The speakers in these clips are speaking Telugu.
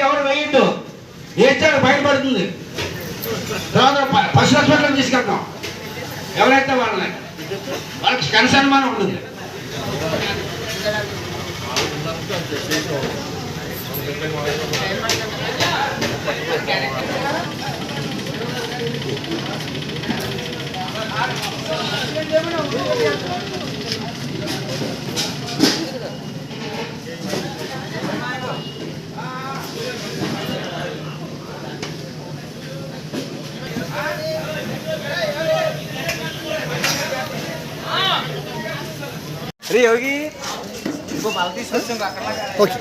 ఎవరు వేయద్దు. వేస్తే బయటపడుతుంది. తర్వాత పశు హాస్పిటల్ తీసుకెళ్తాం. ఎవరైతే వాళ్ళని? వాళ్ళకి కనసన్మానం ఉంటుంది. రే యోగి ఇంకో బల తీసుకొచ్చాం అక్కడ ఓకే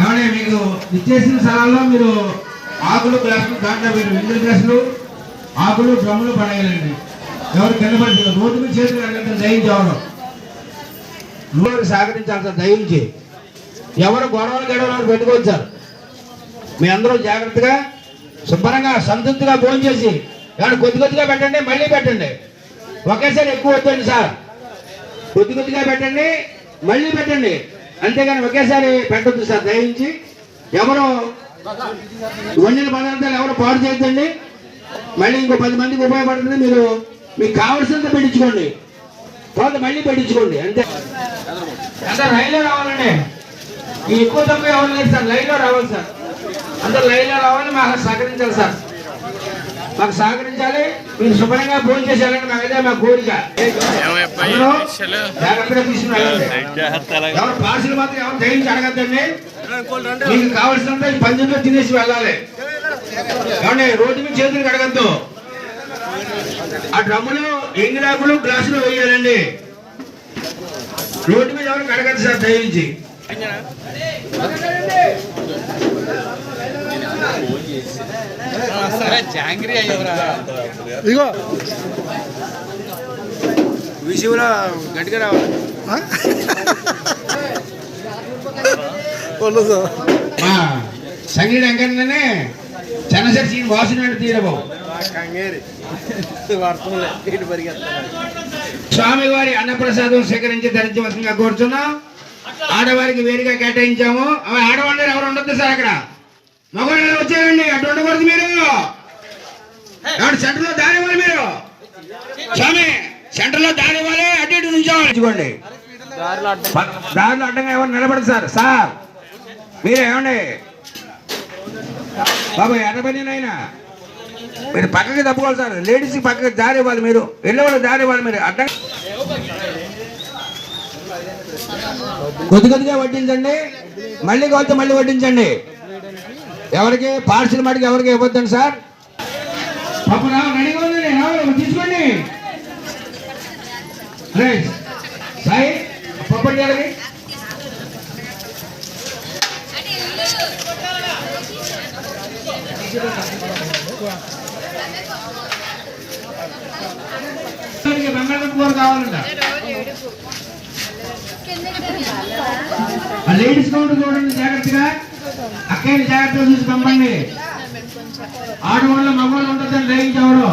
ఏమంటే మీకు ఇచ్చేసిన స్థలాల్లో మీరు ఆకులు గ్లాసులు దాంట్లో మీరు విందు గ్లాసులు ఆకులు డ్రమ్ములు పడేయాలండి. ఎవరు కింద పడి రోడ్డు మీద చేతులు అడగంత దయించి చేయడం నువ్వు సహకరించాలి సార్ దయించి ఎవరు గొడవలు గడవలు పెట్టుకోవచ్చు సార్ మీ అందరూ జాగ్రత్తగా శుభ్రంగా సంతృప్తిగా భోజనం చేసి ఏమన్నా కొద్ది కొద్దిగా పెట్టండి మళ్ళీ పెట్టండి. ఒకేసారి ఎక్కువ వద్దండి సార్. కొద్ది కొద్దిగా పెట్టండి మళ్ళీ పెట్టండి. అంతేగాని ఒకేసారి పెట్టద్దు సార్ దయించి ఎవరు వండిన పదార్థాలు ఎవరు పాడు చేయొద్దండి. మళ్ళీ ఇంకో పది మందికి ఉపయోగపడుతుంది. మీరు మీకు కావాల్సినంత పెట్టించుకోండి. తర్వాత మళ్ళీ పెట్టించుకోండి. అంతే. అందరు లైన్లో రావాలండి. ఈ ఎక్కువ తక్కువ ఎవరు లేదు సార్. లైన్లో రావాలి సార్. అందరు లైన్లో రావాలి మాకు సహకరించాలి సార్. మాకు సహకరించాలి. మీరు శుభ్రంగా భోజనం చేసేయాలంటే మాకు అదే మా కోరిక. జాగ్రత్తగా ఎవరు పార్సల్ మాత్రం ఎవరు దయించి అడగద్దండి. మీకు కావాల్సినంత ఈ పంజంలో తినేసి వెళ్ళాలి. ఏమండి రోడ్డు మీద చేతులు కడగద్దు ఆ డ్రమ్ములు ఎంగిలాకులు గ్లాసులు వేయాలండి. రోడ్డు మీద ఎవరు కడగద్దు సార్ దయించి. జాంగ్రీ అయ్యవరా ఇగో విషయంలో గట్టిగా రావాలి. సంగీత వెంకన్ననే చనసరి సీన్ వాసన తీరబాబు కంగేరి. వర్తంలే ఇటు పరిగెత్తాలి స్వామి వారి అన్నప్రసాదం స్వీకరించి ధరించవలసిందిగా కోరుతున్నాం. ఆడవారికి వేరుగా కేటాయించాము. ఆడవాళ్ళు ఎవరు ఉండొద్దు సార్ అక్కడ. మగవాళ్ళు వచ్చేయండి. అటు ఉండకూడదు మీరు. ఎవరు సెంటర్లో దారి ఇవ్వాలి మీరు. స్వామి సెంటర్లో దారి ఇవ్వాలి. అటు ఇటు నుంచోవాలి. దారిలో అడ్డంగా ఎవరు నిలబడదు సార్. సార్ మీరు ఏమండి? బాబు ఎర్రబని అయినా మీరు పక్కకి తప్పుకోవాలి సార్. లేడీస్కి పక్కకి దారి ఇవ్వాలి మీరు. వెళ్ళేవాళ్ళు దారి ఇవ్వాలి మీరు. అడ్డం కొద్ది కొద్దిగా వడ్డించండి. మళ్ళీ కొత్త మళ్ళీ వడ్డించండి. ఎవరికి? పార్సిల్ మటుకు ఎవరికి ఇవ్వద్దండి సార్? పాపం రావు తీసుకోండి. సాయి పప్పటి గారికి బంగాళదుంప కూర కావాలంట. లేడీస్ కౌంటర్ చూడండి జాగ్రత్తగా. అక్కని జాగ్రత్తగా చూసి పంపండి ఆడవాళ్ళు మగవాళ్ళు ఉంటుందని లేచి ఎవరు?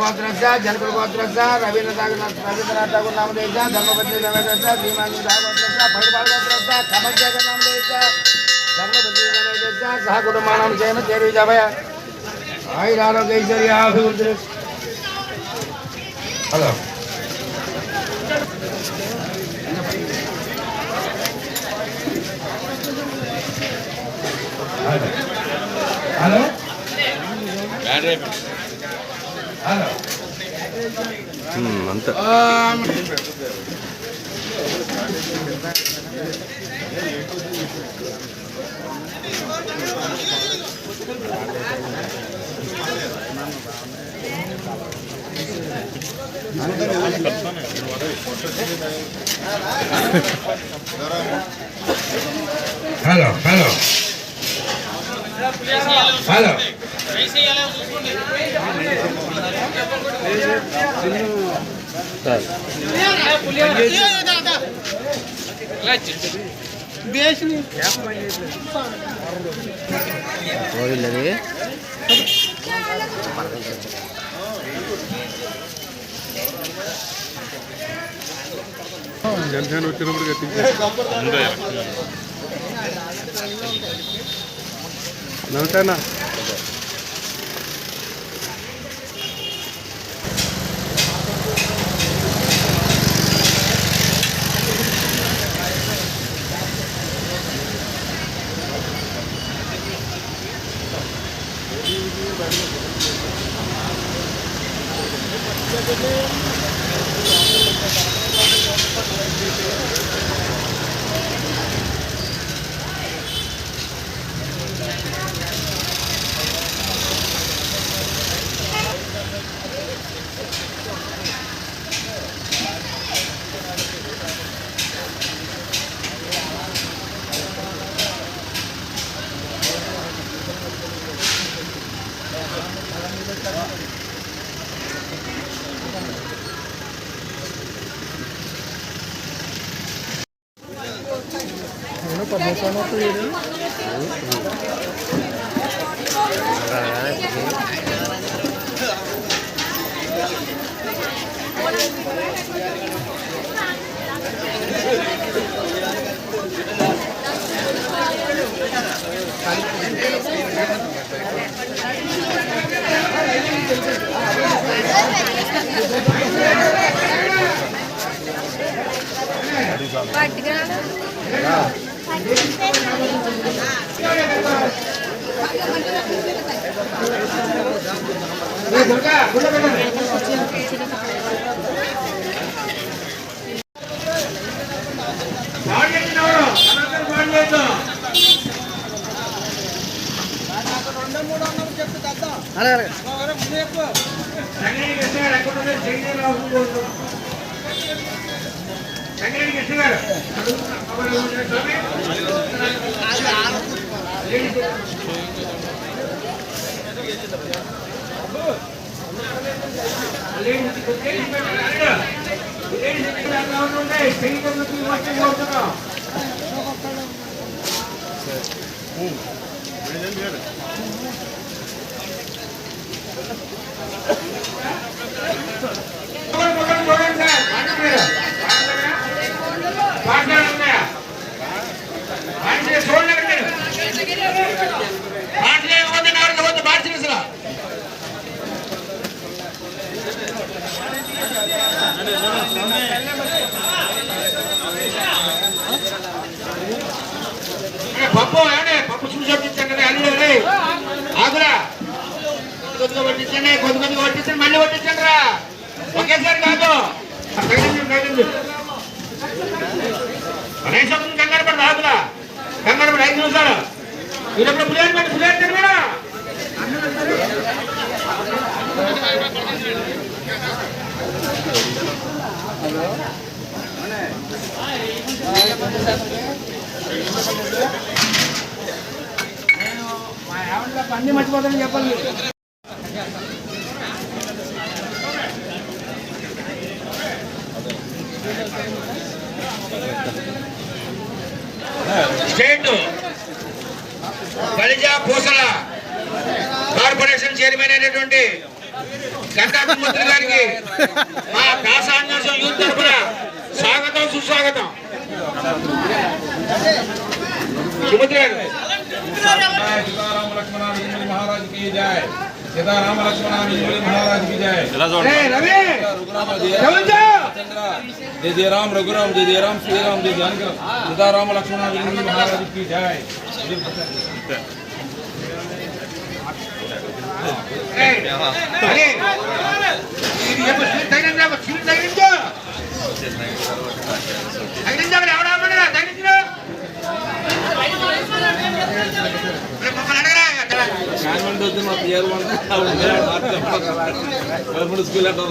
వస్తున్నా జనకుల గోత్రస్య రవీంద్ర ఠాగూర్ రవీంద్రనాథ్ ఠాగూర్ నామదేశ ధర్మపత్ని రమేశ శ్రీమాన్ గోత్రస్య భగవాన్ గోత్రస్య కమల్ నామదేశ ధర్మపత్ని రమేశ సహ కుటుంబానం చేయన చేరు జభయ ఆయురారోగ్య ఐశ్వర్య అభివృద్ధి హలో. అంతే హలో హలో హలో జనసేన వచ్చినప్పుడు కట్టించారు నమస్తే Good పట్టుకురా ఏ దుర్గా గుడ్డ పెట్టండి బాడీ ఎక్కినవారు అందరూ బాడీ చేద్దాం సంగడి కృష్ణ గారు ఎక్కడ ఉన్నారు జగన్ రావు కోరుతున్నాం సంగడి కృష్ణ గారు అడుగుతున్నా. కబర్ ఎవరు స్వామి? లేడీస్ లేడీస్ పెట్టండి, అడగ. లేడీస్ ఇక్కడ అలా ఉండండి. పెళ్ళి వచ్చి కోరుతున్నాం చూడండి, చూడండి, చూడండి సార్. మాట్లాడారా? మాట్లాడుతున్నాయా? మాట్లాడే చూడండి అక్కడ మీరు. మాట్లాడకపోతే నాలుగు వద్ద మార్చిన అసలు ఏ, పప్పు ఏమండి పప్పు చూసి పట్టించండి కదా అల్లు రే ఆగురా కొద్ది కొద్ది కొద్దిగా పట్టించండి మళ్ళీ పట్టించండి రా. ఒకేసారి కాదు. గణేష్ అవుతుంది కంగారు పడి ఆగురా. కంగారు పడి ఐదు నిమిషాలు. మీరప్పుడు పులిహార పెట్టి నేను మా కూడా అన్ని మర్చిపోతానని చెప్పాలి. స్టేట్ బలిజా పూసల కార్పొరేషన్ చైర్మన్ అయినటువంటి గంటాభిమంత్రి గారికి మా కాసాన్యాసం యూత్ తరఫున స్వాగతం సుస్వాగతం. సీతారామ లక్ష్మణ మహారాజ్కి జయ. సీతారామ లక్ష్మణ మహారాజ్కి జయ. రవి! జయ జయ రామ్ రఘురామ్ జయ జయ రామ్ శ్రీరామ్ జయ జానకి సీతారామ లక్ష్మణ మహారాజుకి జయ గవర్నమెంట్ స్కూల్ అంటే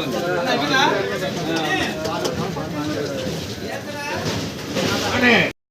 in.